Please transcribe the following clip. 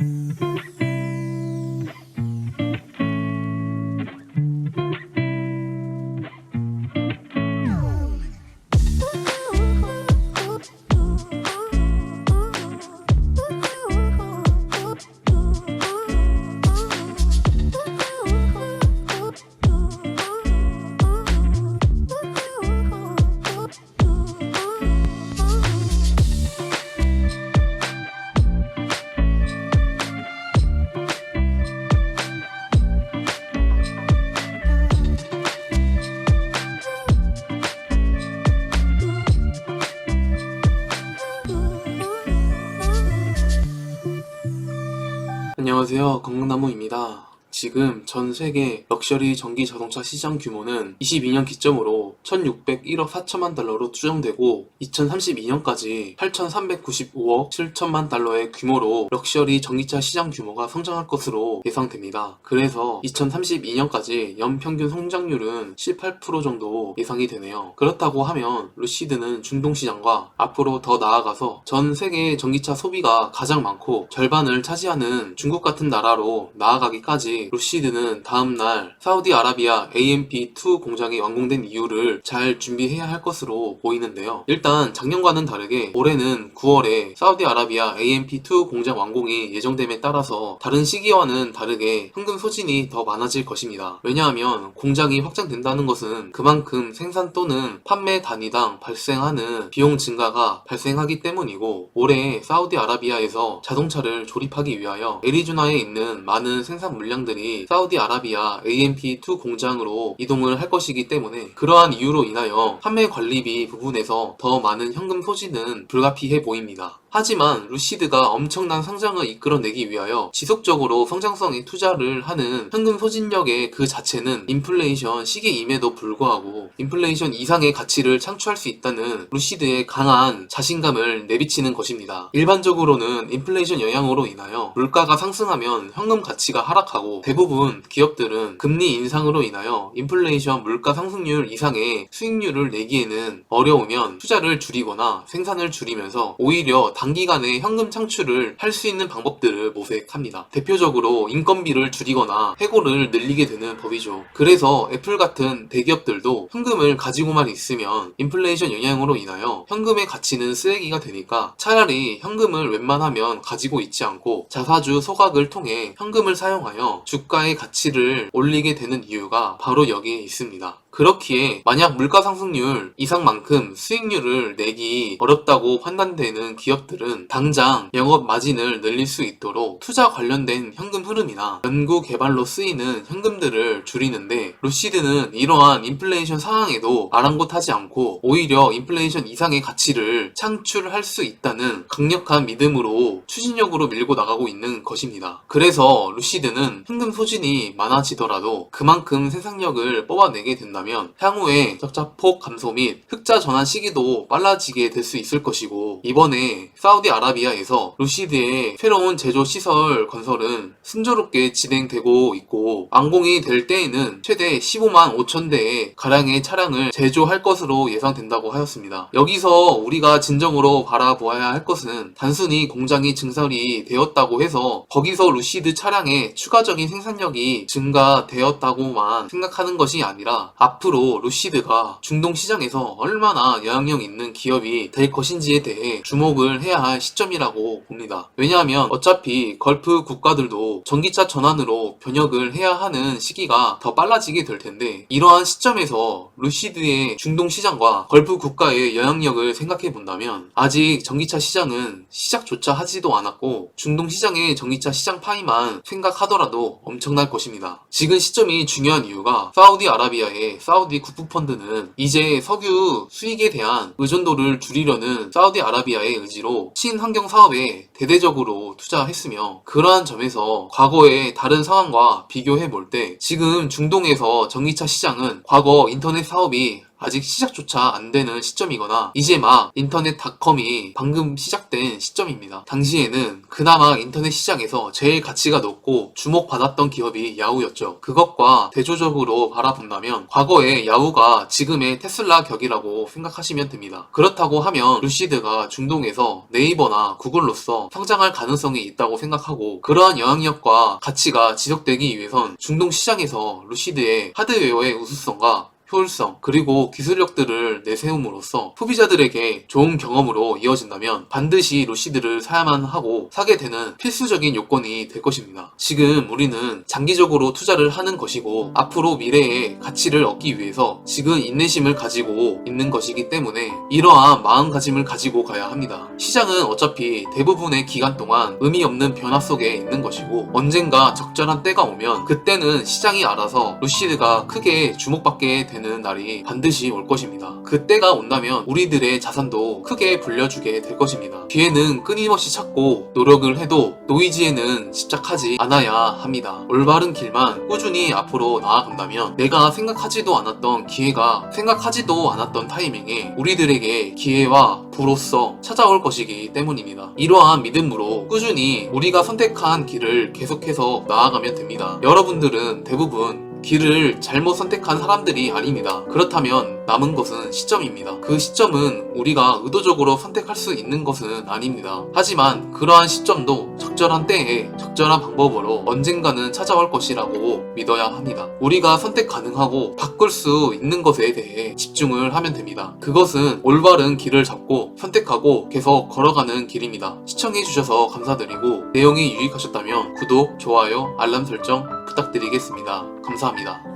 Mm-hmm. 안녕하세요. 건강나무입니다. 지금 전 세계 럭셔리 전기 자동차 시장 규모는 22년 기점으로 1601억 4천만 달러로 추정되고 2032년까지 8395억 7천만 달러의 규모로 럭셔리 전기차 시장 규모가 성장할 것으로 예상됩니다. 그래서 2032년까지 연평균 성장률은 18% 정도 예상이 되네요. 그렇다고 하면 루시드는 중동 시장과 앞으로 더 나아가서 전 세계 전기차 소비가 가장 많고 절반을 차지하는 중국 같은 나라로 나아가기까지 루시드는 다음날 사우디아라비아 AMP2 공장이 완공된 이유를 잘 준비해야 할 것으로 보이는데요. 일단 작년과는 다르게 올해는 9월에 사우디아라비아 AMP2 공장 완공이 예정됨에 따라서 다른 시기와는 다르게 현금 소진이 더 많아질 것입니다. 왜냐하면 공장이 확장된다는 것은 그만큼 생산 또는 판매 단위당 발생하는 비용 증가가 발생하기 때문이고 올해 사우디아라비아에서 자동차를 조립하기 위하여 애리조나에 있는 많은 생산 물량들이 사우디아라비아 AMP2 공장으로 이동을 할 것이기 때문에 그러한 이유로 인하여 판매 관리비 부분에서 더 많은 현금 소진은 불가피해 보입니다. 하지만 루시드가 엄청난 성장을 이끌어내기 위하여 지속적으로 성장성에 투자를 하는 현금 소진력의 그 자체는 인플레이션 시기임에도 불구하고 인플레이션 이상의 가치를 창출할 수 있다는 루시드의 강한 자신감을 내비치는 것입니다. 일반적으로는 인플레이션 영향으로 인하여 물가가 상승하면 현금 가치가 하락하고 대부분 기업들은 금리 인상으로 인하여 인플레이션 물가 상승률 이상의 수익률을 내기에는 어려우면 투자를 줄이거나 생산을 줄이면서 오히려 단기간에 현금 창출을 할 수 있는 방법들을 모색합니다. 대표적으로 인건비를 줄이거나 해고를 늘리게 되는 법이죠. 그래서 애플 같은 대기업들도 현금을 가지고만 있으면 인플레이션 영향으로 인하여 현금의 가치는 쓰레기가 되니까 차라리 현금을 웬만하면 가지고 있지 않고 자사주 소각을 통해 현금을 사용하여 주가의 가치를 올리게 되는 이유가 바로 여기에 있습니다. 그렇기에 만약 물가 상승률 이상만큼 수익률을 내기 어렵다고 판단되는 기업들은 당장 영업 마진을 늘릴 수 있도록 투자 관련된 현금 흐름이나 연구 개발로 쓰이는 현금들을 줄이는데 루시드는 이러한 인플레이션 상황에도 아랑곳하지 않고 오히려 인플레이션 이상의 가치를 창출할 수 있다는 강력한 믿음으로 추진력으로 밀고 나가고 있는 것입니다. 그래서 루시드는 현금 소진이 많아지더라도 그만큼 생산력을 뽑아내게 된다면 향후에 적자폭 감소 및 흑자 전환 시기도 빨라지게 될 수 있을 것이고 이번에 사우디아라비아에서 루시드의 새로운 제조 시설 건설은 순조롭게 진행되고 있고 완공이 될 때에는 최대 15만 5천 대의 가량의 차량을 제조할 것으로 예상된다고 하였습니다. 여기서 우리가 진정으로 바라보아야 할 것은 단순히 공장이 증설이 되었다고 해서 거기서 루시드 차량의 추가적인 생산력이 증가되었다고만 생각하는 것이 아니라 앞 으로 루시드가 중동 시장에서 얼마나 영향력 있는 기업이 될 것인지에 대해 주목을 해야 할 시점이라고 봅니다. 왜냐하면 어차피 걸프 국가들도 전기차 전환으로 변혁을 해야 하는 시기가 더 빨라지게 될 텐데 이러한 시점에서 루시드의 중동 시장과 걸프 국가의 영향력을 생각해 본다면 아직 전기차 시장은 시작조차 하지도 않았고 중동 시장의 전기차 시장 파이만 생각하더라도 엄청날 것입니다. 지금 시점이 중요한 이유가 사우디아라비아의 사우디 국부펀드는 이제 석유 수익에 대한 의존도를 줄이려는 사우디아라비아의 의지로 친환경 사업에 대대적으로 투자했으며 그러한 점에서 과거의 다른 상황과 비교해 볼 때 지금 중동에서 전기차 시장은 과거 인터넷 사업이 아직 시작조차 안 되는 시점이거나 이제 막 인터넷 닷컴이 방금 시작된 시점입니다. 당시에는 그나마 인터넷 시장에서 제일 가치가 높고 주목받았던 기업이 야후였죠. 그것과 대조적으로 바라본다면 과거의 야후가 지금의 테슬라 격이라고 생각하시면 됩니다. 그렇다고 하면 루시드가 중동에서 네이버나 구글로서 성장할 가능성이 있다고 생각하고 그러한 영향력과 가치가 지속되기 위해선 중동 시장에서 루시드의 하드웨어의 우수성과 효율성 그리고 기술력들을 내세움으로써 소비자들에게 좋은 경험으로 이어진다면 반드시 루시드를 사야만 하고 사게 되는 필수적인 요건이 될 것입니다. 지금 우리는 장기적으로 투자를 하는 것이고 앞으로 미래의 가치를 얻기 위해서 지금 인내심을 가지고 있는 것이기 때문에 이러한 마음가짐을 가지고 가야 합니다. 시장은 어차피 대부분의 기간 동안 의미 없는 변화 속에 있는 것이고 언젠가 적절한 때가 오면 그때는 시장이 알아서 루시드가 크게 주목받게 되는 날이 반드시 올 것입니다. 그때가 온다면 우리들의 자산도 크게 불려주게 될 것입니다. 기회는 끊임없이 찾고 노력을 해도 노이즈에는 집착하지 않아야 합니다. 올바른 길만 꾸준히 앞으로 나아간다면 내가 생각하지도 않았던 기회가 생각하지도 않았던 타이밍에 우리들에게 기회와 부로써 찾아올 것이기 때문입니다. 이러한 믿음으로 꾸준히 우리가 선택한 길을 계속해서 나아가면 됩니다. 여러분들은 대부분 길을 잘못 선택한 사람들이 아닙니다. 그렇다면 남은 것은 시점입니다. 그 시점은 우리가 의도적으로 선택할 수 있는 것은 아닙니다. 하지만 그러한 시점도 적절한 때에 적절한 방법으로 언젠가는 찾아올 것이라고 믿어야 합니다. 우리가 선택 가능하고 바꿀 수 있는 것에 대해 집중을 하면 됩니다. 그것은 올바른 길을 잡고 선택하고 계속 걸어가는 길입니다. 시청해주셔서 감사드리고 내용이 유익하셨다면 구독, 좋아요, 알람 설정 부탁드리겠습니다. 감사합니다.